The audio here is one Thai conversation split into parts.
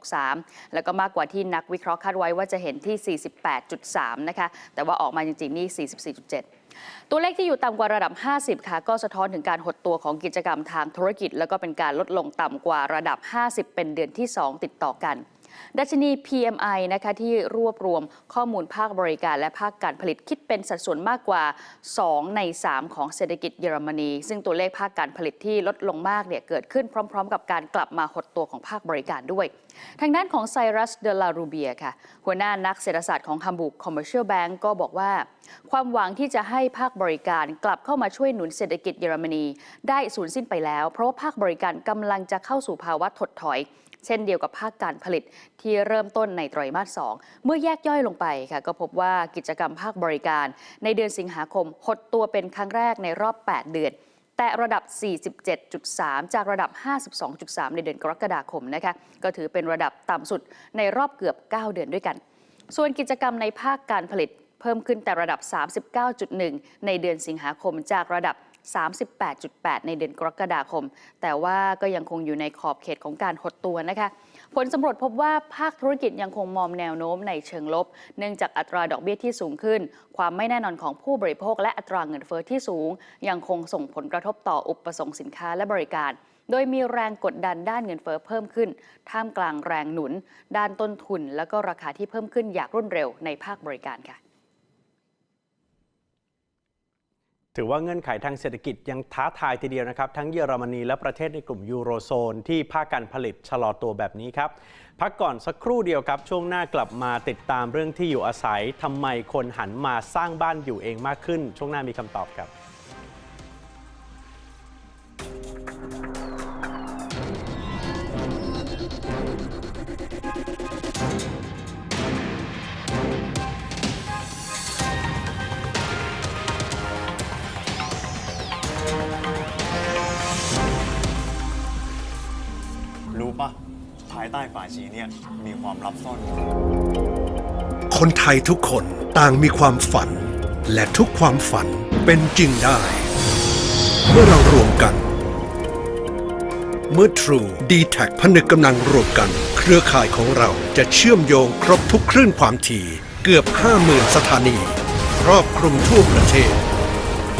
63 แล้วก็มากกว่าที่นักวิเคราะห์คาดไว้ว่าจะเห็นที่ 48.3 นะคะ แต่ว่าออกมาจริงๆ นี่ 44.7ตัวเลขที่อยู่ต่ำกว่าระดับ 50 ค่ะ ก็สะท้อนถึงการหดตัวของกิจกรรมทางธุรกิจ แล้วก็เป็นการลดลงต่ำกว่าระดับ 50 เป็นเดือนที่ 2 ติดต่อกัน ดัชนี PMI นะคะที่รวบรวมข้อมูลภาคบริการและภาคการผลิตคิดเป็นสัดส่วนมากกว่า 2 ใน 3 ของเศรษฐกิจเยอรมนี ซึ่งตัวเลขภาคการผลิตที่ลดลงมากเนี่ยเกิดขึ้นพร้อม ๆ กับการกลับมาหดตัวของภาคบริการด้วย ทางด้านของไซรัสเดลารูเบียค่ะ หัวหน้านักเศรษฐศาสตร์ของ Hamburg Commercial Bank ก็บอกว่า ความหวังที่จะให้ภาคบริการกลับเข้ามาช่วยหนุนเศรษฐกิจเยอรมนี ได้สูญสิ้นไปแล้ว เพราะว่าภาคบริการกำลังจะเข้าสู่ภาวะถดถอย เช่นเดียวกับภาคการผลิตที่เริ่มต้นในไตรมาส 2 เมื่อแยกย่อยลงไปค่ะก็พบว่ากิจกรรมภาคบริการ ในเดือนสิงหาคมหดตัวเป็นครั้งแรกในรอบ 8 เดือนแต่ระดับ 47.3 จากระดับ 52.3 ในเดือนกรกฎาคมนะคะ ก็ถือเป็นระดับต่ำสุดในรอบเกือบ 9 เดือนด้วยกัน ส่วนกิจกรรมในภาคการผลิตเพิ่มขึ้นแต่ระดับ 39.1 ในเดือนสิงหาคมจากระดับ 38.8 ในเดือนกรกฎาคม แต่ว่าก็ยังคงอยู่ในขอบเขตของการหดตัวนะคะ ผลสำรวจพบว่าภาคธุรกิจยังคงมองแนวโน้มในเชิงลบ เนื่องจากอัตราดอกเบี้ยที่สูงขึ้น ความไม่แน่นอนของผู้บริโภค และอัตราเงินเฟอ้อที่สูง ยังคงส่งผลกระทบต่ออุปสงค์สินค้าและบริการ โดยมีแรงกดดันด้านเงินเฟอ้อเพิ่มขึ้น ท่ามกลางแรงหนุน ด้านต้นทุน และก็ราคาที่เพิ่มขึ้นอย่างรวดเร็วในภาคบริการค่ะ ถือว่าเงื่อนไขทางเศรษฐกิจยังท้าทายทีเดียวนะครับ ทั้งเยอรมนีและประเทศในกลุ่มยูโรโซน ที่ภาคการผลิตชะลอตัวแบบนี้ครับ พักก่อนสักครู่เดียวครับ ช่วงหน้ากลับมาติดตามเรื่องที่อยู่อาศัยทำไมคนหันมาสร้างบ้านอยู่เองมากขึ้น ช่วงหน้ามีคำตอบครับ เนี่ยมีความลับซ่อนอยู่คนไทยทุกคนต่างมีความฝัน และทุกความฝันเป็นจริงได้ เมื่อเรารวมกัน เมื่อ True d t a c ผนึกกำลังรวมกัน เครือข่ายของเราจะเชื่อมโยงครบทุกคลื่นความถี่เกือบ 50,000 สถานี ครอบคลุมทั่วประเทศ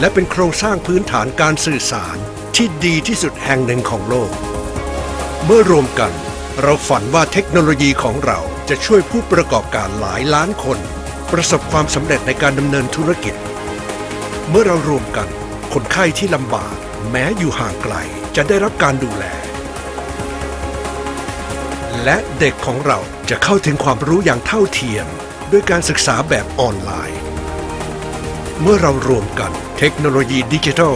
และเป็นโครงสร้างพื้นฐานการสื่อสารที่ดีที่สุดแห่งหนึ่งของโลก เมื่อรวมกัน เราฝันว่าเทคโนโลยีของเราจะช่วยผู้ประกอบการหลายล้านคน ประสบความสำเร็จในการดำเนินธุรกิจ เมื่อเรารวมกัน คนไข้ที่ลำบากแม้อยู่ห่างไกลจะได้รับการดูแล และเด็กของเราจะเข้าถึงความรู้อย่างเท่าเทียม ด้วยการศึกษาแบบออนไลน์ เมื่อเรารวมกันเทคโนโลยีดิจิทัล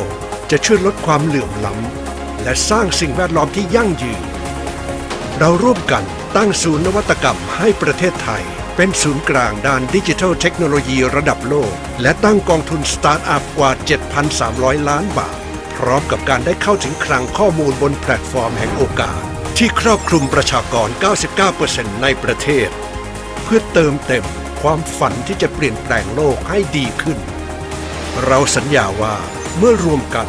จะช่วยลดความเหลื่อมล้ำและสร้างสิ่งแวดล้อมที่ยั่งยืน เราร่วมกันตั้งศูนย์นวัตกรรมให้ประเทศไทย เป็นศูนย์กลางด้านดิจิทัลเทคโนโลยีระดับโลก และตั้งกองทุนสตาร์ทอัพกว่า 7,300 ล้านบาท พร้อมกับการได้เข้าถึงคลังข้อมูลบนแพลตฟอร์มแห่งโอกาส ที่ครอบคลุมประชากร 99%ในประเทศ เพื่อเติมเต็มความฝันที่จะเปลี่ยนแปลงโลกให้ดีขึ้น เราสัญญาว่าเมื่อรวมกัน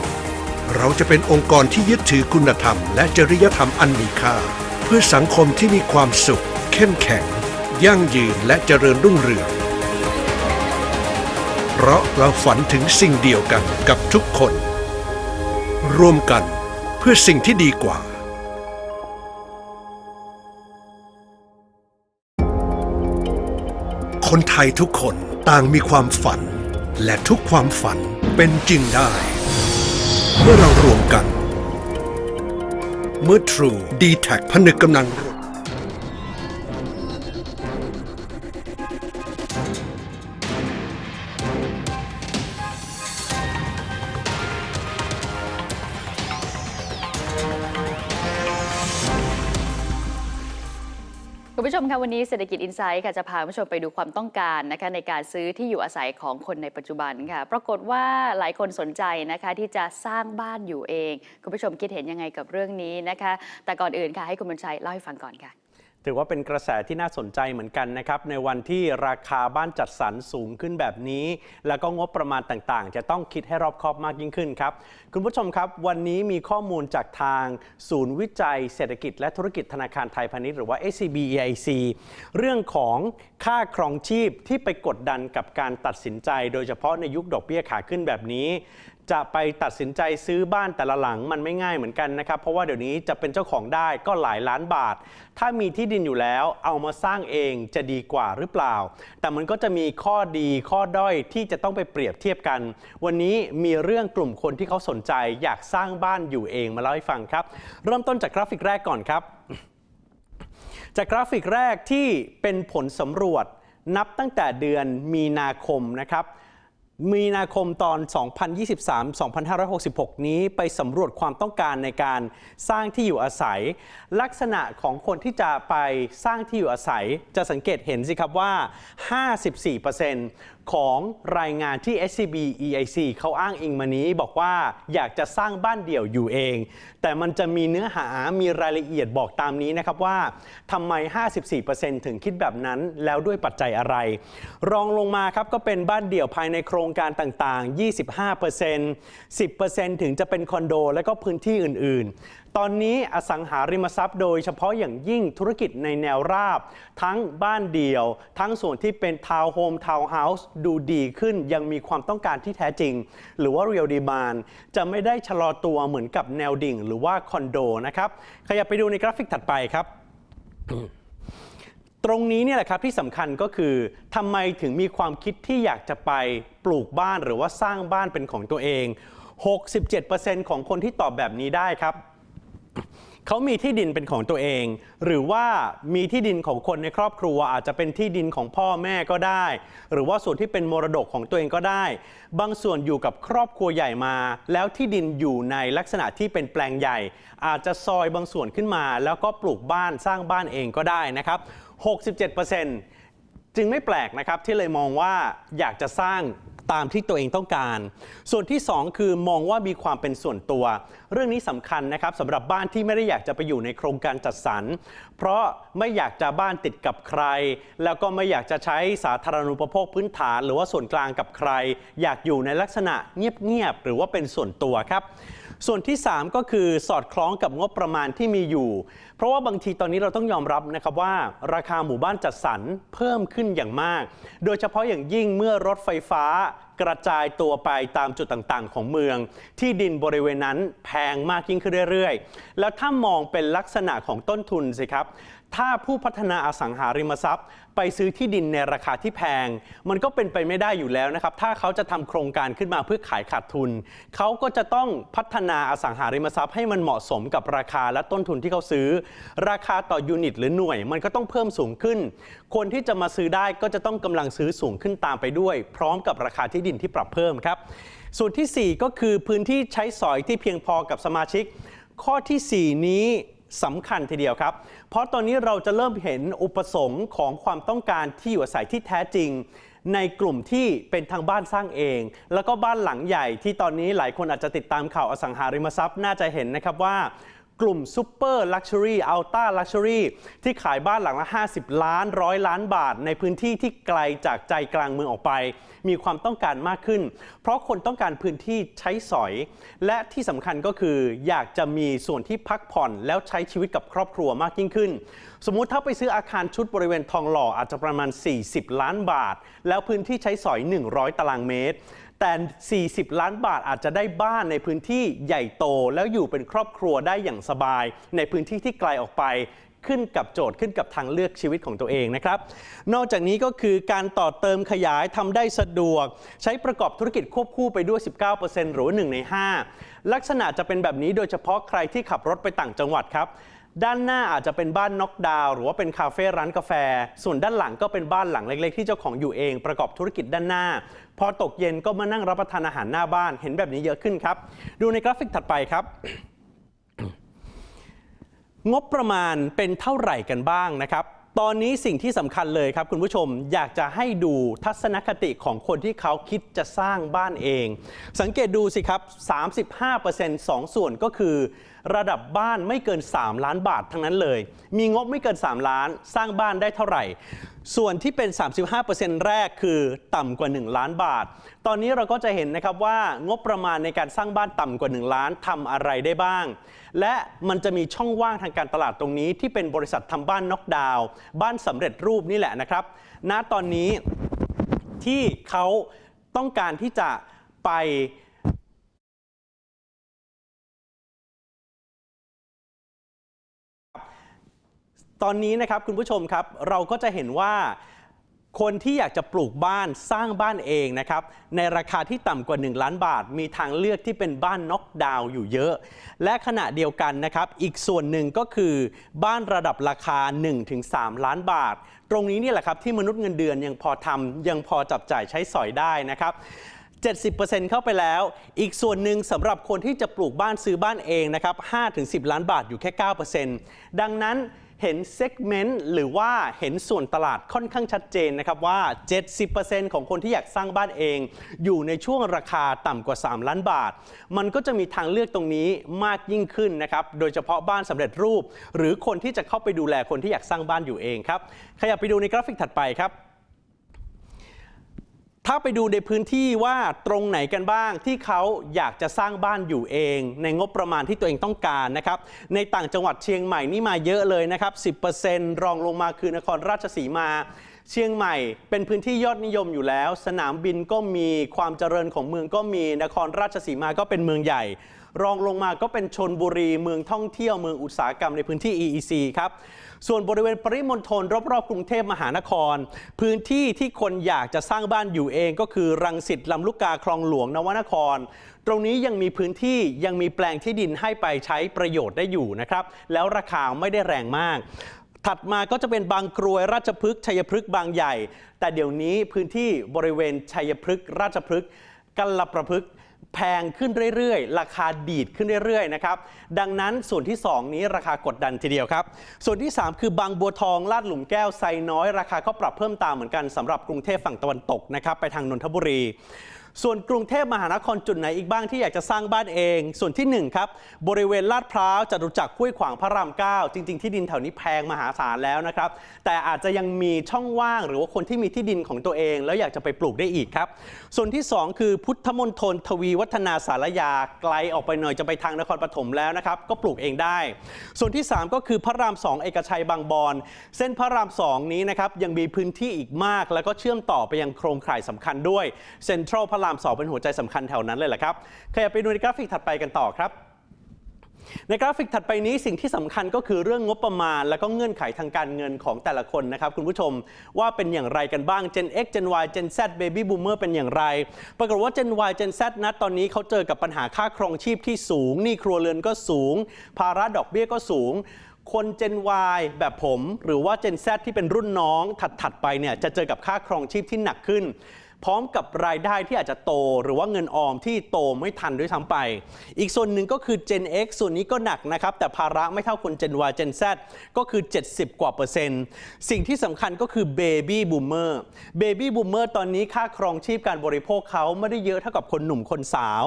เราจะเป็นองค์กรที่ยึดถือคุณธรรม และจริยธรรมอันมีค่า เพื่อสังคมที่มีความสุข เข้มแข็ง ยั่งยืนและเจริญรุ่งเรือง เพราะเราฝันถึงสิ่งเดียวกันกับทุกคนรวมกันเพื่อสิ่งที่ดีกว่าคนไทยทุกคนต่างมีความฝัน และทุกความฝันเป็นจริงได้ เมื่อเรารวมกัน เมื่อ True d t a c ผนึกกำลัง ฐกิจอินไซต์ค่ะจะพาผู้ชมไปดูความต้องการนะคะในการซื้อที่อยู่อาศัยของคนในปัจจุบันค่ะ ปรากฏว่าหลายคนสนใจนะคะที่จะสร้างบ้านอยู่เอง คุณผู้ชมคิดเห็นยังไงกับเรื่องนี้นะคะ แต่ก่อนอื่นค่ะให้คุณบุญชัยเล่าให้ฟังก่อนค่ะ ถือว่าเป็นกระแสที่น่าสนใจเหมือนกันนะครับ ในวันที่ราคาบ้านจัดสรรสูงขึ้นแบบนี้ แล้วก็งบประมาณต่างๆ จะต้องคิดให้รอบคอบมากยิ่งขึ้นครับ คุณผู้ชมครับ วันนี้มีข้อมูลจากทางศูนย์วิจัยเศรษฐกิจและธุรกิจธนาคารไทยพาณิชย์หรือว่า SCB EIC เรื่องของค่าครองชีพที่ไปกดดันกับการตัดสินใจ โดยเฉพาะในยุคดอกเบี้ยขาขึ้นแบบนี้ จะไปตัดสินใจซื้อบ้านแต่ละหลังมันไม่ง่ายเหมือนกันนะครับ เพราะว่าเดี๋ยวนี้จะเป็นเจ้าของได้ก็หลายล้านบาท ถ้ามีที่ดินอยู่แล้วเอามาสร้างเองจะดีกว่าหรือเปล่า แต่มันก็จะมีข้อดีข้อด้อยที่จะต้องไปเปรียบเทียบกัน วันนี้มีเรื่องกลุ่มคนที่เขาสนใจ อยากสร้างบ้านอยู่เองมาเล่าให้ฟังครับ เริ่มต้นจากกราฟิกแรกก่อนครับ จากกราฟิกแรกที่เป็นผลสำรวจนับตั้งแต่เดือนมีนาคมนะครับ มีนาคมตอน 2023-2566 นี้ไปสำรวจความต้องการในการสร้างที่อยู่อาศัย ลักษณะของคนที่จะไปสร้างที่อยู่อาศัย จะสังเกตเห็นสิครับว่า 54% ของรายงานที่ SCB EIC เขาอ้างอิงมานี้ บอกว่าอยากจะสร้างบ้านเดี่ยวอยู่เอง แต่มันจะมีเนื้อหามีรายละเอียดบอกตามนี้นะครับว่าทำไม 54%ถึงคิดแบบนั้นแล้วด้วยปัจจัยอะไร รองลงมาครับก็เป็นบ้านเดี่ยวภายในโครงการต่างๆ 25% 10%ถึงจะเป็นคอนโด และก็พื้นที่อื่นๆ ตอนนี้อสังหาริมทรัพย์โดยเฉพาะอย่างยิ่งธุรกิจในแนวราบ ทั้งบ้านเดี่ยว ทั้งส่วนที่เป็นทาวน์โฮมทาวน์เฮาส์ดูดีขึ้นยังมีความต้องการที่แท้จริง หรือว่า real demand จะไม่ได้ชะลอตัวเหมือนกับแนวดิ่ง หรือว่าคอนโดนะครับขยับไปดูในกราฟิกถัดไปครับตรงนี้เนี่ยแหละครับที่สำคัญก็คือทำไมถึงมีความคิดที่อยากจะไปปลูกบ้านหรือว่าสร้างบ้านเป็นของตัวเอง 67%ของคนที่ตอบแบบนี้ได้ครับ เขามีที่ดินเป็นของตัวเอง หรือว่ามีที่ดินของคนในครอบครัว อาจจะเป็นที่ดินของพ่อแม่ก็ได้ หรือว่าส่วนที่เป็นมรดกของตัวเองก็ได้ บางส่วนอยู่กับครอบครัวใหญ่มา แล้วที่ดินอยู่ในลักษณะที่เป็นแปลงใหญ่ อาจจะซอยบางส่วนขึ้นมา แล้วก็ปลูกบ้านสร้างบ้านเองก็ได้นะครับ 67%จึงไม่แปลกนะครับที่เลยมองว่าอยากจะสร้าง ตามที่ตัวเองต้องการ ส่วนที่ 2 คือมองว่ามีความเป็นส่วนตัว เรื่องนี้สำคัญนะครับสำหรับบ้านที่ไม่ได้อยากจะไปอยู่ในโครงการจัดสรร เพราะไม่อยากจะบ้านติดกับใคร แล้วก็ไม่อยากจะใช้สาธารณูปโภคพื้นฐาน หรือว่าส่วนกลางกับใคร อยากอยู่ในลักษณะเงียบๆหรือว่าเป็นส่วนตัวครับ ส่วนที่ 3 ก็คือสอดคล้องกับงบประมาณที่มีอยู่ เพราะว่าบางทีตอนนี้เราต้องยอมรับนะครับว่า ราคาหมู่บ้านจัดสรรเพิ่มขึ้นอย่างมาก โดยเฉพาะอย่างยิ่งเมื่อรถไฟฟ้ากระจายตัวไปตามจุดต่างๆ ของเมือง ที่ดินบริเวณนั้นแพงมากยิ่งขึ้นเรื่อยๆ แล้วถ้ามองเป็นลักษณะของต้นทุนสิครับ ถ้าผู้พัฒนาอสังหาริมทรัพย์ ไปซื้อที่ดินในราคาที่แพง มันก็เป็นไปไม่ได้อยู่แล้วนะครับ ถ้าเขาจะทำโครงการขึ้นมาเพื่อขายขาดทุน เขาก็จะต้องพัฒนาอสังหาริมทรัพย์ให้มันเหมาะสมกับราคาและต้นทุนที่เขาซื้อ ราคาต่อยูนิต หรือหน่วย มันก็ต้องเพิ่มสูงขึ้น คนที่จะมาซื้อได้ก็จะต้องกำลังซื้อสูงขึ้นตามไปด้วย พร้อมกับราคาที่ดินที่ปรับเพิ่มครับส่วนทีสี่4 ก็คือพื้นที่ใช้สอยที่เพียงพอกับสมาชิก ข้อทีสี่4 นี้ สำคัญทีเดียวครับ เพราะตอนนี้เราจะเริ่มเห็นอุปสงค์ของความต้องการที่อยู่อาศัยที่แท้จริง ในกลุ่มที่เป็นทางบ้านสร้างเอง แล้วก็บ้านหลังใหญ่ที่ตอนนี้หลายคนอาจจะติดตามข่าวอสังหาริมทรัพย์น่าจะเห็นนะครับว่า กลุ่มซูเปอร์ลักชัวรี่อัลต้าลักชัวรี่ที่ขายบ้านหลังละ 50 ล้านร้อยล้านบาท ในพื้นที่ที่ไกลจากใจกลางเมืองออกไป มีความต้องการมากขึ้น เพราะคนต้องการพื้นที่ใช้สอย และที่สำคัญก็คืออยากจะมีส่วนที่พักผ่อนแล้วใช้ชีวิตกับครอบครัวมากยิ่งขึ้น สมมุติถ้าไปซื้ออาคารชุดบริเวณทองหล่ออาจจะประมาณ 40 ล้านบาท แล้วพื้นที่ใช้สอย 100 ตารางเมตร แต่ 40 ล้านบาทอาจจะได้บ้านในพื้นที่ใหญ่โต แล้วอยู่เป็นครอบครัวได้อย่างสบาย ในพื้นที่ที่ไกลออกไปขึ้นกับโจทย์ขึ้นกับทางเลือกชีวิตของตัวเองนะครับ นอกจากนี้ก็คือการต่อเติมขยายทำได้สะดวก ใช้ประกอบธุรกิจควบคู่ไปด้วย 19%หรือว่า1ใน 5 ลักษณะจะเป็นแบบนี้โดยเฉพาะใครที่ขับรถไปต่างจังหวัดครับ ด้านหน้าอาจจะเป็นบ้านน็อกดาวหรือว่าเป็นคาเฟ่ร้านกาแฟ ส่วนด้านหลังก็เป็นบ้านหลังเล็กๆ ที่เจ้าของอยู่เองประกอบธุรกิจด้านหน้า พอตกเย็นก็มานั่งรับประทานอาหารหน้าบ้านเห็นแบบนี้เยอะขึ้นครับ ดูในกราฟิกถัดไปครับงบประมาณเป็นเท่าไหร่กันบ้างนะครับ ตอนนี้สิ่งที่สำคัญเลยครับคุณผู้ชมอยากจะให้ดูทัศนคติของคนที่เขาคิดจะสร้างบ้านเอง สังเกตดูสิครับ 35% 2ส่วนก็คือ ระดับบ้านไม่เกิน 3 ล้านบาททั้งนั้นเลย มีงบไม่เกิน 3 ล้านสร้างบ้านได้เท่าไหร่ ส่วนที่เป็น 35%แรกคือต่ำกว่า 1 ล้านบาท ตอนนี้เราก็จะเห็นนะครับว่างบประมาณในการสร้างบ้านต่ำกว่า 1 ล้านทำอะไรได้บ้าง และมันจะมีช่องว่างทางการตลาดตรงนี้ ที่เป็นบริษัททำบ้านน็อกดาวน์บ้านสำเร็จรูปนี่แหละนะครับ ณตอนนี้ที่เขาต้องการที่จะไป ตอนนี้นะครับคุณผู้ชมครับเราก็จะเห็นว่าคนที่อยากจะปลูกบ้านสร้างบ้านเองนะครับ ในราคาที่ต่ำกว่า 1 ล้านบาท มีทางเลือกที่เป็นบ้านน็อกดาวน์อยู่เยอะ และขณะเดียวกันนะครับ อีกส่วนหนึ่งก็คือบ้านระดับราคา 1-3 ล้านบาท ตรงนี้นี่แหละครับที่มนุษย์เงินเดือนยังพอทำยังพอจับจ่ายใช้สอยได้นะครับ70%เข้าไปแล้ว อีกส่วนหนึ่งสำหรับคนที่จะปลูกบ้านซื้อบ้านเองนะครับ5-10 ล้านบาทอยู่แค่ 9%ดังนั้น เห็นเซกเมนต์หรือว่าเห็นส่วนตลาดค่อนข้างชัดเจนนะครับว่า 70%ของคนที่อยากสร้างบ้านเอง อยู่ในช่วงราคาต่ำกว่า 3 ล้านบาท มันก็จะมีทางเลือกตรงนี้มากยิ่งขึ้นนะครับ โดยเฉพาะบ้านสำเร็จรูป หรือคนที่จะเข้าไปดูแลคนที่อยากสร้างบ้านอยู่เองครับ ขยับไปดูในกราฟิกถัดไปครับ ถ้าไปดูในพื้นที่ว่าตรงไหนกันบ้างที่เขาอยากจะสร้างบ้านอยู่เอง ในงบประมาณที่ตัวเองต้องการนะครับในต่างจังหวัดเชียงใหม่นี่มาเยอะเลยนะครับ 10%รองลงมาคือนครราชสีมา เชียงใหม่เป็นพื้นที่ยอดนิยมอยู่แล้ว สนามบินก็มีความเจริญของเมืองก็มีนครราชสีมาก็เป็นเมืองใหญ่ รองลงมาก็เป็นชนบุรีเมืองท่องเที่ยวเมืองอุตสาหกรรมในพื้นที่ EEC ครับส่วนบริเวณปริมณฑลรอบๆกรุงเทพมหานคร พื้นที่ที่คนอยากจะสร้างบ้านอยู่เองก็คือรังสิตลำลูกกาคลองหลวงนวนคร ตรงนี้ยังมีพื้นที่ยังมีแปลงที่ดินให้ไปใช้ประโยชน์ได้อยู่นะครับแล้วราคาไม่ได้แรงมาก ถัดมาก็จะเป็นบางกรวยราชพฤกษ์ชัยพฤกษ์บางใหญ่ แต่เดี๋ยวนี้พื้นที่บริเวณชัยพฤกษ์ราชพฤกษ์กัลประพฤกษ์แพงขึ้นเรื่อยๆ ราคาดีดขึ้นเรื่อยๆ นะครับ ดังนั้นส่วนที่ 2 นี้ราคากดดันทีเดียวครับ ส่วนที่ 3 คือบางบัวทองลาดหลุมแก้วไซน้อย ราคาก็ปรับเพิ่มตามเหมือนกันสำหรับกรุงเทพฝั่งตะวันตกนะครับไปทางนนทบุรี ส่วนกรุงเทพมหานครจุดไหนอีกบ้างที่อยากจะสร้างบ้านเอง ส่วนที่ 1 ครับ บริเวณลาดพร้าวจตุจักรห้วยขวางพระราม 9 จริง ๆ ที่ดินแถวนี้แพงมหาศาลแล้วนะครับ แต่อาจจะยังมีช่องว่างหรือว่าคนที่มีที่ดินของตัวเอง แล้วอยากจะไปปลูกได้อีกครับ ส่วนที่ 2 คือพุทธมณฑลทวีวัฒนาสารยาไกลออกไปหน่อยจะไปทางนครปฐมแล้วนะครับก็ปลูกเองได้ ส่วนที่ 3 ก็คือพระราม 2 เอกชัยบางบอนเส้นพระราม 2 นี้นะครับยังมีพื้นที่อีกมาก แล้วก็เชื่อมต่อไปยังโครงข่ายสำคัญด้วยเซ็นทรัลพระราม 2 เป็นหัวใจสำคัญแถวนั้นเลยแหละครับขยับไปดูในกราฟิกถัดไปกันต่อครับในกราฟิกถัดไปนี้สิ่งที่สำคัญก็คือเรื่องงบประมาณ และก็เงื่อนไขทางการเงินของแต่ละคนนะครับคุณผู้ชมว่าเป็นอย่างไรกันบ้าง Gen X Gen Y Gen Z Baby Boomer เป็นอย่างไร ปรากฏว่า Gen Y Gen Z นะตอนนี้เขาเจอกับปัญหาค่าครองชีพที่สูงหนี้ครัวเรือนก็สูง ภาระดอกเบี้ยก็สูงคน Gen Y แบบผม หรือว่า Gen Z ที่เป็นรุ่นน้องถัด ๆ ไปเนี่ยจะเจอกับค่าครองชีพที่หนักขึ้น พร้อมกับรายได้ที่อาจจะโตหรือว่าเงินออมที่โตไม่ทันด้วยซ้ำไป อีกส่วนหนึ่งก็คือ Gen X ส่วนนี้ก็หนักนะครับ แต่ภาระไม่เท่าคน Gen Y Gen Z ก็คือ 70 กว่าเปอร์เซ็นต์ สิ่งที่สำคัญก็คือ Baby Boomer Baby Boomer ตอนนี้ค่าครองชีพการบริโภคเขาไม่ได้เยอะเท่ากับคนหนุ่มคนสาว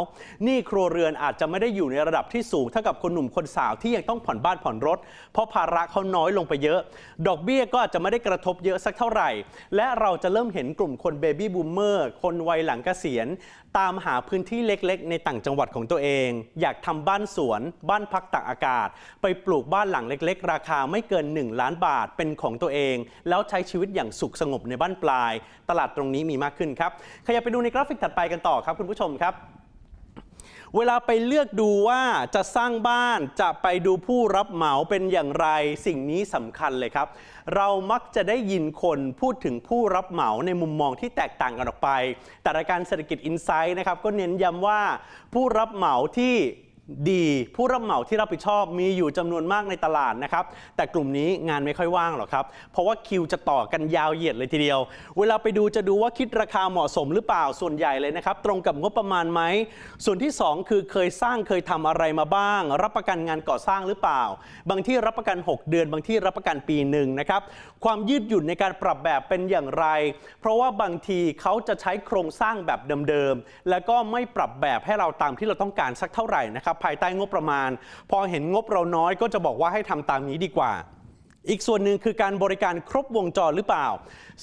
นี้ครัวเรือนอาจจะไม่ได้อยู่ในระดับที่สูงเท่ากับคนหนุ่มคนสาวที่ยังต้องผ่อนบ้านผ่อนรถ เพราะภาระเขาน้อยลงไปเยอะ ดอกเบี้ยก็อาจจะไม่ได้กระทบเยอะสักเท่าไหร่ และเราจะเริ่มเห็นกลุ่มคน Baby Boomer เมื่อคนวัยหลังเกษียณ ตามหาพื้นที่เล็กๆ ในต่างจังหวัดของตัวเอง อยากทำบ้านสวน บ้านพักตากอากาศ ไปปลูกบ้านหลังเล็ก ๆ ราคาไม่เกิน 1 ล้านบาทเป็นของตัวเอง แล้วใช้ชีวิตอย่างสุขสงบในบ้านปลาย ตลาดตรงนี้มีมากขึ้นครับขยับไปดูในกราฟิกถัดไปกันต่อครับคุณผู้ชมครับ เวลาไปเลือกดูว่าจะสร้างบ้านจะไปดูผู้รับเหมาเป็นอย่างไร สิ่งนี้สำคัญเลยครับ เรามักจะได้ยินคนพูดถึงผู้รับเหมาในมุมมองที่แตกต่างกันออกไป แต่รายการเศรษฐกิจอินไซด์นะครับก็เน้นย้ำว่าผู้รับเหมาที่ ดีผู้รับเหมาที่รับผิดชอบมีอยู่จำนวนมากในตลาดนะครับ แต่กลุ่มนี้งานไม่ค่อยว่างหรอกครับ เพราะว่าคิวจะต่อกันยาวเหยียดเลยทีเดียว เวลาไปดูจะดูว่าคิดราคาเหมาะสมหรือเปล่าส่วนใหญ่เลยนะครับ ตรงกับงบประมาณไหม ส่วนที่ 2 คือเคยสร้างเคยทำอะไรมาบ้าง รับประกันงานก่อสร้างหรือเปล่า บางที่รับประกัน 6 เดือน บางที่รับประกันปีหนึ่งนะครับความยืดหยุ่นในการปรับแบบเป็นอย่างไร เพราะว่าบางทีเขาจะใช้โครงสร้างแบบเดิมๆแล้วก็ไม่ปรับแบบให้เราตามที่เราต้องการสักเท่าไหร่นะครับภายใต้งบประมาณ พอเห็นงบเราน้อยก็จะบอกว่าให้ทำตามนี้ดีกว่า อีกส่วนหนึ่งคือการบริการครบวงจรหรือเปล่า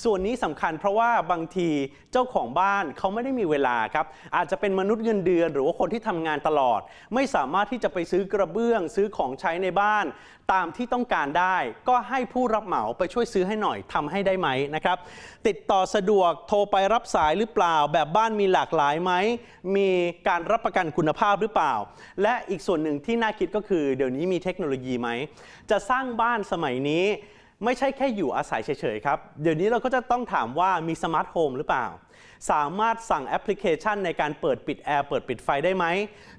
ส่วนนี้สำคัญเพราะว่าบางทีเจ้าของบ้านเขาไม่ได้มีเวลาครับ อาจจะเป็นมนุษย์เงินเดือน หรือว่าคนที่ทำงานตลอด ไม่สามารถที่จะไปซื้อกระเบื้อง ซื้อของใช้ในบ้านตามที่ต้องการได้ ก็ให้ผู้รับเหมาไปช่วยซื้อให้หน่อยทำให้ได้ไหมนะครับติดต่อสะดวกโทรไปรับสายหรือเปล่า แบบบ้านมีหลากหลายไหมมีการรับประกันคุณภาพหรือเปล่า และอีกส่วนหนึ่งที่น่าคิดก็คือ เดี๋ยวนี้มีเทคโนโลยีไหมจะสร้างบ้านสมัยนี้ ไม่ใช่แค่อยู่อาศัยเฉยๆครับเดี๋ยวนี้เราก็จะต้องถามว่ามีสมาร์ทโฮมหรือเปล่า สามารถสั่งแอปพลิเคชันในการเปิดปิดแอร์เปิดปิดไฟได้ไหม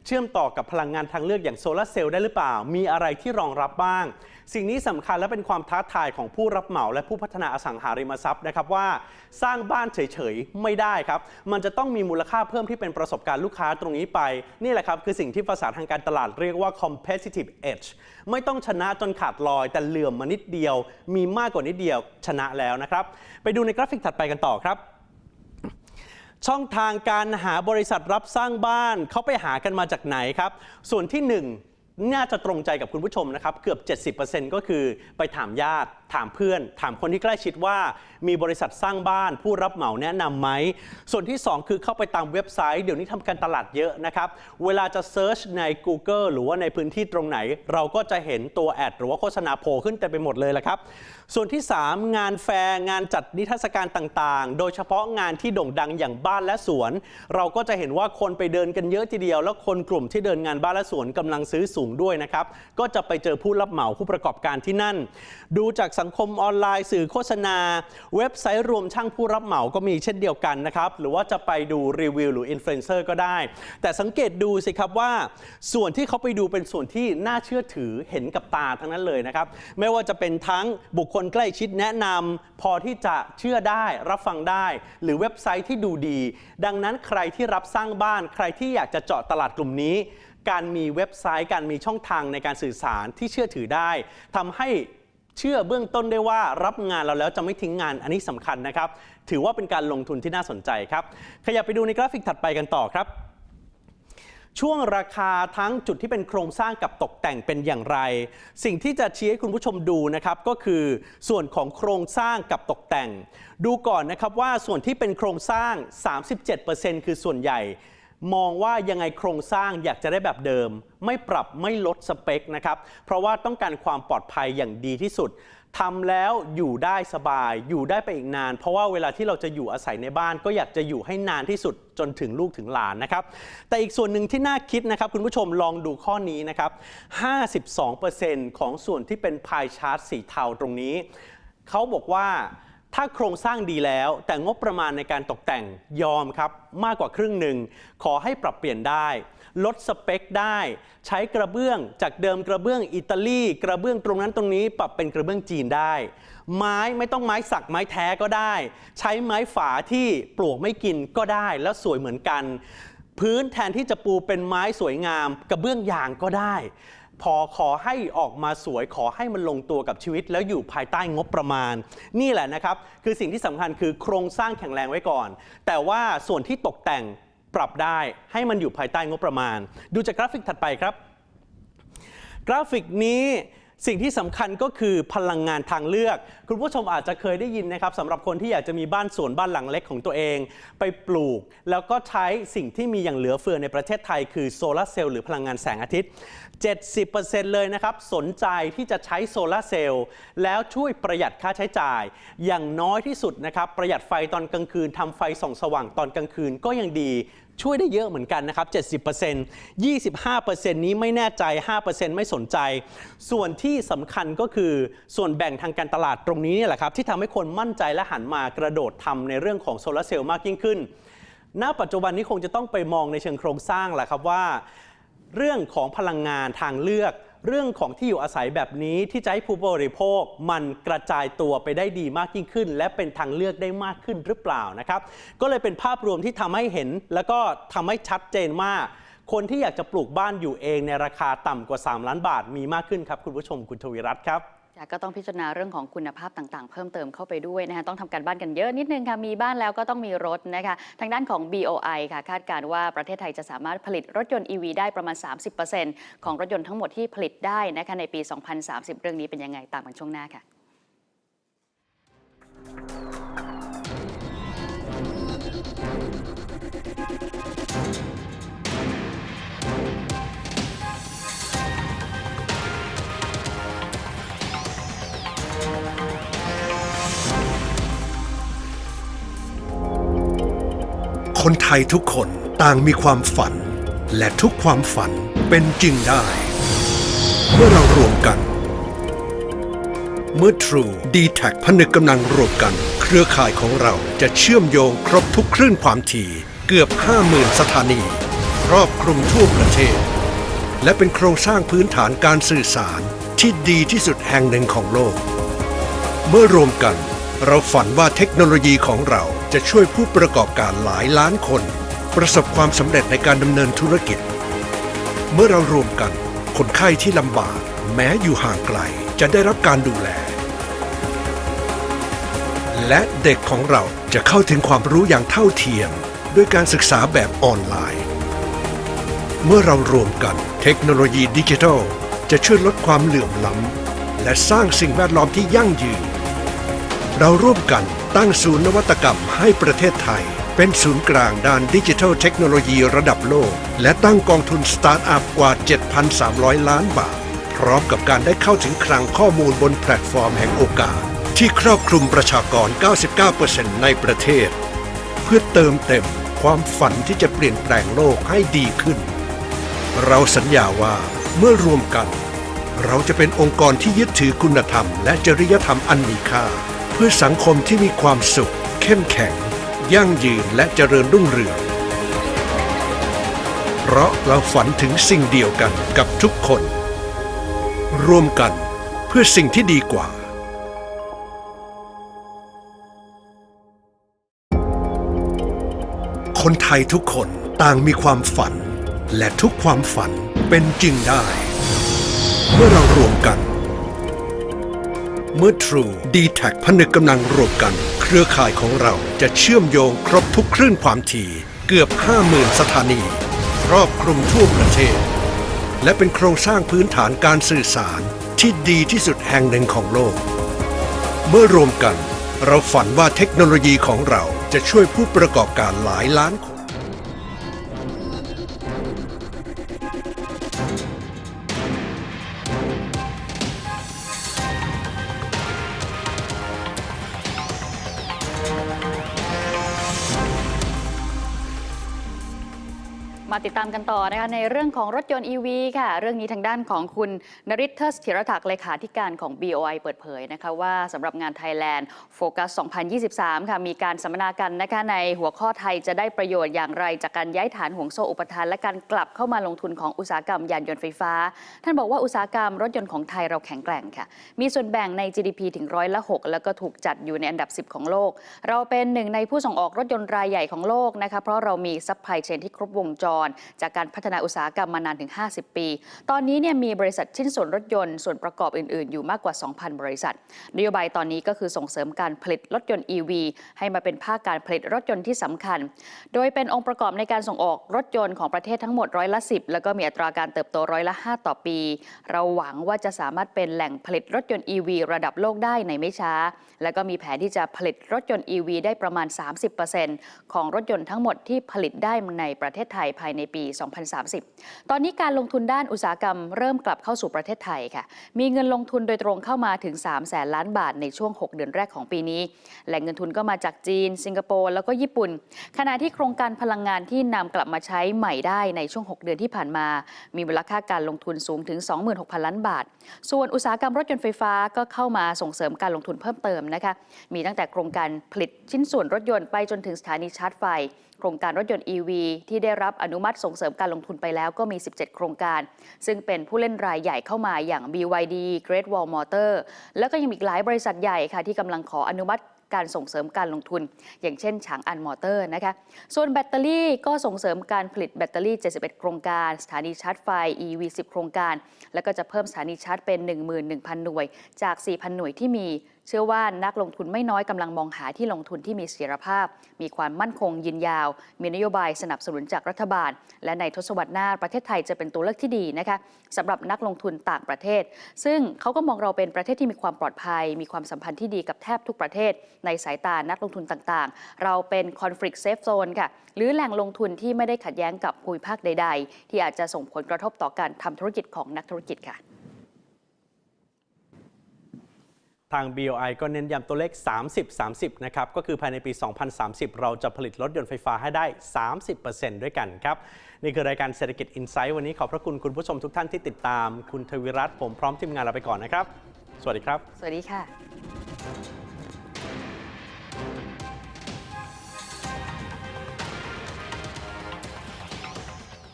เชื่อมต่อกับพลังงานทางเลือกอย่างโซลาเซลล์ได้หรือเปล่า มีอะไรที่รองรับบ้าง สิ่งนี้สำคัญและเป็นความท้าทายของผู้รับเหมาและผู้พัฒนาอสังหาริมทรัพย์นะครับว่าสร้างบ้านเฉยๆ ไม่ได้ครับ มันจะต้องมีมูลค่าเพิ่มที่เป็นประสบการณ์ลูกค้าตรงนี้ไป นี่แหละครับคือสิ่งที่ภาษาทางการตลาดเรียกว่า competitive edge ไม่ต้องชนะจนขาดลอย แต่เหลื่อมมานิดเดียว มีมากกว่านิดเดียวชนะแล้วนะครับ ไปดูในกราฟิกถัดไปกันต่อครับ ช่องทางการหาบริษัทรับสร้างบ้านเขาไปหากันมาจากไหนครับ ส่วนที่ 1 น่าจะตรงใจกับคุณผู้ชมนะครับ เกือบ 70%ก็คือไปถามญาติถามเพื่อน ถามคนที่ใกล้ชิดว่า มีบริษัทสร้างบ้านผู้รับเหมาแนะนำไหม ส่วนที่ 2 คือเข้าไปตามเว็บไซต์ เดี๋ยวนี้ทำการตลาดเยอะนะครับ เวลาจะเซิร์ชใน Google หรือว่าในพื้นที่ตรงไหน เราก็จะเห็นตัวแอดหรือว่าโฆษณาโผล่ขึ้นเต็มไปหมดเลยละครับ ส่วนที่ 3 งานแฟร์งานจัดนิทรรศการต่างๆ โดยเฉพาะงานที่โด่งดังอย่างบ้านและสวน เราก็จะเห็นว่าคนไปเดินกันเยอะทีเดียว แล้วคนกลุ่มที่เดินงานบ้านและสวนกำลังซื้อสูงด้วยนะครับก็จะไปเจอผู้รับเหมาผู้ประกอบการที่นั่น ดูจากสังคมออนไลน์สื่อโฆษณา เว็บไซต์รวมช่างผู้รับเหมาก็มีเช่นเดียวกันนะครับ หรือว่าจะไปดูรีวิวหรืออินฟลูเอนเซอร์ก็ได้ แต่สังเกตดูสิครับว่า ส่วนที่เขาไปดูเป็นส่วนที่น่าเชื่อถือเห็นกับตาทั้งนั้นเลยนะครับ ไม่ว่าจะเป็นทั้งบุคคลใกล้ชิดแนะนำพอที่จะเชื่อได้รับฟังได้ หรือเว็บไซต์ที่ดูดี ดังนั้นใครที่รับสร้างบ้าน ใครที่อยากจะเจาะตลาดกลุ่มนี้การมีเว็บไซต์ การมีช่องทางในการสื่อสารที่เชื่อถือได้ทำให้ เชื่อเบื้องต้นได้ว่ารับงานเราแล้วจะไม่ทิ้งงานอันนี้สำคัญนะครับ ถือว่าเป็นการลงทุนที่น่าสนใจครับ ขยับไปดูในกราฟิกถัดไปกันต่อครับช่วงราคาทั้งจุดที่เป็นโครงสร้างกับตกแต่งเป็นอย่างไร สิ่งที่จะชี้ให้คุณผู้ชมดูนะครับก็คือส่วนของโครงสร้างกับตกแต่ง ดูก่อนนะครับว่าส่วนที่เป็นโครงสร้าง 37%คือส่วนใหญ่ มองว่ายังไงโครงสร้างอยากจะได้แบบเดิม ไม่ปรับไม่ลดสเปคนะครับเพราะว่าต้องการความปลอดภัยอย่างดีที่สุดทำแล้วอยู่ได้สบายอยู่ได้ไปอีกนาน เพราะว่าเวลาที่เราจะอยู่อาศัยในบ้าน ก็อยากจะอยู่ให้นานที่สุดจนถึงลูกถึงหลานนะครับ แต่อีกส่วนหนึ่งที่น่าคิดนะครับ คุณผู้ชมลองดูข้อนี้นะครับ 52%ของส่วนที่เป็นพายชาร์ตสีเทาตรงนี้ เขาบอกว่า ถ้าโครงสร้างดีแล้ว แต่งบประมาณในการตกแต่งยอมครับ มากกว่าครึ่งหนึ่ง ขอให้ปรับเปลี่ยนได้ ลดสเปคได้ ใช้กระเบื้องจากเดิมกระเบื้องอิตาลีกระเบื้องตรงนั้นตรงนี้ ปรับเป็นกระเบื้องจีนได้ ไม้ไม่ต้องไม้สักไม้แท้ก็ได้ ใช้ไม้ฝาที่ปลวกไม่กินก็ได้แล้วสวยเหมือนกัน พื้นแทนที่จะปูเป็นไม้สวยงาม กระเบื้องยางก็ได้ พอขอให้ออกมาสวยขอให้มันลงตัวกับชีวิต แล้วอยู่ภายใต้งบประมาณ นี่แหละนะครับ คือสิ่งที่สำคัญคือโครงสร้างแข็งแรงไว้ก่อน แต่ว่าส่วนที่ตกแต่งปรับได้ให้มันอยู่ภายใต้งบประมาณ ดูจากกราฟิกถัดไปครับ กราฟิกนี้ สิ่งที่สำคัญก็คือพลังงานทางเลือก คุณผู้ชมอาจจะเคยได้ยินนะครับสำหรับคนที่อยากจะมีบ้านสวนบ้านหลังเล็กของตัวเอง ไปปลูก แล้วก็ใช้สิ่งที่มีอย่างเหลือเฟือในประเทศไทย คือโซลาร์เซลล์หรือพลังงานแสงอาทิตย์ 70%เลยนะครับ สนใจที่จะใช้โซลาร์เซลล์แล้วช่วยประหยัดค่าใช้จ่าย อย่างน้อยที่สุดนะครับ ประหยัดไฟตอนกลางคืนทำไฟส่องสว่างตอนกลางคืนก็ยังดี ช่วยได้เยอะเหมือนกันนะครับ 70% 25%นี้ไม่แน่ใจ 5%ไม่สนใจ ส่วนที่สำคัญก็คือส่วนแบ่งทางการตลาดตรงนี้นี่แหละครับ ที่ทำให้คนมั่นใจและหันมากระโดดทำในเรื่องของโซลาร์เซลล์มากยิ่งขึ้น ณ ปัจจุบันนี้คงจะต้องไปมองในเชิงโครงสร้างแหละครับว่า เรื่องของพลังงานทางเลือก เรื่องของที่อยู่อาศัยแบบนี้ที่จะให้ผู้บริโภคมันกระจายตัวไปได้ดีมากยิ่งขึ้น และเป็นทางเลือกได้มากขึ้นหรือเปล่านะครับ ก็เลยเป็นภาพรวมที่ทำให้เห็น แล้วก็ทำให้ชัดเจนว่าคนที่อยากจะปลูกบ้านอยู่เองในราคาต่ำกว่า 3 ล้านบาทมีมากขึ้นครับ คุณผู้ชมคุณทวีรัตน์ครับ ก็ต้องพิจารณาเรื่องของคุณภาพต่างๆ เพิ่มเติมเข้าไปด้วยนะคะต้องทำการบ้านกันเยอะนิดนึงค่ะ มีบ้านแล้วก็ต้องมีรถนะคะ ทางด้านของ BOI ค่ะ คาดการว่าประเทศไทยจะสามารถผลิตรถยนต์ EV ได้ประมาณ 30%ของรถยนต์ทั้งหมดที่ผลิตได้นะคะในปี 2030 เรื่องนี้เป็นยังไงตามกันช่วงหน้าค่ะ คนไทยทุกคนต่างมีความฝัน และทุกความฝันเป็นจริงได้ เมื่อเรารวมกัน เมื่อ True d t แทผนึกกำลังรวมกัน เครือข่ายของเราจะเชื่อมโยงครบทุกคลื่นความถี่เกือบ 50,000 สถานี ครอบคลุมทั่วประเทศ และเป็นโครงสร้างพื้นฐานการสื่อสารที่ดีที่สุดแห่งหนึ่งของโลก เมื่อรวมกัน เราฝันว่าเทคโนโลยีของเรา จะช่วยผู้ประกอบการหลายล้านคน ประสบความสำเร็จในการดำเนินธุรกิจ เมื่อเรารวมกัน คนไข้ที่ลำบาก แม้อยู่ห่างไกลจะได้รับการดูแล และเด็กของเราจะเข้าถึงความรู้อย่างเท่าเทียม ด้วยการศึกษาแบบออนไลน์ เมื่อเรารวมกันเทคโนโลยีดิจิทัลจะช่วยลดความเหลื่อมล้ำและสร้างสิ่งแวดล้อมที่ยั่งยืน เราร่วมกัน ตั้งศูนย์นวัตกรรมให้ประเทศไทย เป็นศูนย์กลางด้านดิจิทัลเทคโนโลยีระดับโลก และตั้งกองทุนสตาร์ทอัพกว่า 7,300 ล้านบาท พร้อมกับการได้เข้าถึงคลังข้อมูลบนแพลตฟอร์มแห่งโอกาส ที่ครอบคลุมประชากร 99%ในประเทศ เพื่อเติมเต็มความฝันที่จะเปลี่ยนแปลงโลกให้ดีขึ้น เราสัญญาว่าเมื่อรวมกัน เราจะเป็นองค์กรที่ยึดถือคุณธรรม และจริยธรรมอันมีค่า เพื่อสังคมที่มีความสุข เข้มแข็ง ยั่งยืนและเจริญรุ่งเรือง เพราะเราฝันถึงสิ่งเดียวกันกับทุกคน รวมกันเพื่อสิ่งที่ดีกว่า คนไทยทุกคนต่างมีความฝัน และทุกความฝันเป็นจริงได้ เมื่อเรารวมกัน เมื่อ True d t แทผนึกกำลังรวมกัน เครือข่ายของเราจะเชื่อมโยงครบทุกคลื่นความถี่เกือบ 50,000 สถานี ครอบคลุมทั่วประเทศ และเป็นโครงสร้างพื้นฐานการสื่อสารที่ดีที่สุดแห่งหนึ่งของโลก เมื่อรวมกัน เราฝันว่าเทคโนโลยีของเราจะช่วยผู้ประกอบการหลายล้านคน ติดตามกันต่อนะคะในเรื่องของรถยนต์ EV ค่ะ เรื่องนี้ทางด้านของคุณนริทเทสธีรศักเลขาธิการของ BOI เปิดเผยนะคะว่าสำหรับงาน Thailand Focus 2023 ค่ะมีการสัมมนากันนะคะในหัวข้อไทยจะได้ประโยชน์อย่างไร จากการย้ายฐานห่วงโซ่อุปทาน และการกลับเข้ามาลงทุนของอุตสาหกรรมยานยนต์ไฟฟ้า ท่านบอกว่าอุตสาหกรรมรถยนต์ของไทยเราแข็งแกร่งค่ะ มีส่วนแบ่งใน GDP ถึงร้อยละ6แล้วก็ถูกจัดอยู่ในอันดับ 10 ของโลก เราเป็นหนึ่งในผู้ส่งออกรถยนต์รายใหญ่ของโลกนะคะเพราะเรามีซัพพลายเชนที่ครบวงจรจากการพัฒนาอุตสาหกรรมมานานถึง 50 ปี ตอนนี้เนี่ยมีบริษัทชิ้นส่วนรถยนต์ ส่วนประกอบอื่น ๆ อยู่มากกว่า 2,000 บริษัท นโยบายตอนนี้ก็คือส่งเสริมการผลิตรถยนต์ EV ให้มาเป็นภาคการผลิตรถยนต์ที่สำคัญ โดยเป็นองค์ประกอบในการส่งออกรถยนต์ของประเทศทั้งหมดร้อยละ 10 แล้วก็มีอัตราการเติบโตร้อยละ 5 ต่อปี เราหวังว่าจะสามารถเป็นแหล่งผลิตรถยนต์ EV ระดับโลกได้ในไม่ช้า แล้วก็มีแผนที่จะผลิตรถยนต์ EV ได้ประมาณ 30%ของรถยนต์ทั้งหมดที่ผลิตได้ในประเทศไทยภายในปี 2030 ตอนนี้การลงทุนด้านอุตสาหกรรมเริ่มกลับเข้าสู่ประเทศไทยค่ะ มีเงินลงทุนโดยตรงเข้ามาถึง3แสนล้านบาทในช่วง 6 เดือนแรกของปีนี้ แหล่งเงินทุนก็มาจากจีน สิงคโปร์แล้วก็ญี่ปุ่น ขณะที่โครงการพลังงานที่นำกลับมาใช้ใหม่ได้ในช่วง 6 เดือนที่ผ่านมา มีมูลค่าการลงทุนสูงถึง 26,000 ล้านบาท ส่วนอุตสาหกรรมรถยนต์ไฟฟ้าก็เข้ามาส่งเสริมการลงทุนเพิ่มเติมนะคะ มีตั้งแต่โครงการผลิตชิ้นส่วนรถยนต์ไปจนถึงสถานีชาร์จไฟ โครงการรถยนต์ EV ที่ได้รับอนุมัติส่งเสริมการลงทุนไปแล้วก็มี 17 โครงการ ซึ่งเป็นผู้เล่นรายใหญ่เข้ามาอย่าง BYD Great Wall Motor แล้วก็ยังมีหลายบริษัทใหญ่ค่ะที่กำลังขออนุมัติการส่งเสริมการลงทุน อย่างเช่นฉางอันมอเตอร์นะคะ ส่วนแบตเตอรี่ก็ส่งเสริมการผลิตแบตเตอรี่ 71 โครงการ สถานีชาร์จไฟ EV 10 โครงการ แล้วก็จะเพิ่มสถานีชาร์จเป็น 11,000 หน่วย จาก 4,000 หน่วยที่มี เชื่อว่านักลงทุนไม่น้อยกำลังมองหาที่ลงทุนที่มีเสถียรภาพ มีความมั่นคงยืนยาว มีนโยบายสนับสนุนจากรัฐบาล และในทศวรรษหน้าประเทศไทยจะเป็นตัวเลือกที่ดีนะคะสำหรับนักลงทุนต่างประเทศ ซึ่งเขาก็มองเราเป็นประเทศที่มีความปลอดภัย มีความสัมพันธ์ที่ดีกับแทบทุกประเทศ ในสายตานักลงทุนต่างๆ เราเป็น conflict safe zone ค่ะหรือแหล่งลงทุนที่ไม่ได้ขัดแย้งกับภูมิภาคใด ๆ ที่อาจจะส่งผลกระทบต่อการทำธุรกิจของนักธุรกิจค่ะ ทาง BOI ก็เน้นย้ำตัวเลข 30-30 นะครับ ก็คือภายในปี 2030 เราจะผลิตรถยนต์ไฟฟ้าให้ได้ 30%ด้วยกันครับ นี่คือรายการเศรษฐกิจอินไซต์วันนี้ขอบพระคุณคุณผู้ชมทุกท่านที่ติดตาม คุณทวิรัตน์ผมพร้อมทีมงานลาไปก่อนนะครับ สวัสดีครับ สวัสดีค่ะ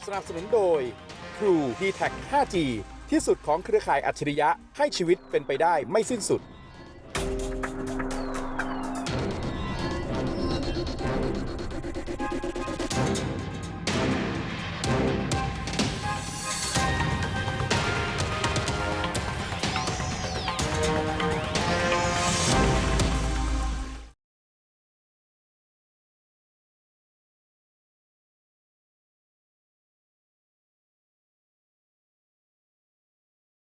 สนับสนุนโดย True d t a c 5G ที่สุดของเครือข่ายอัจฉริยะให้ชีวิตเป็นไปได้ไม่สิ้นสุด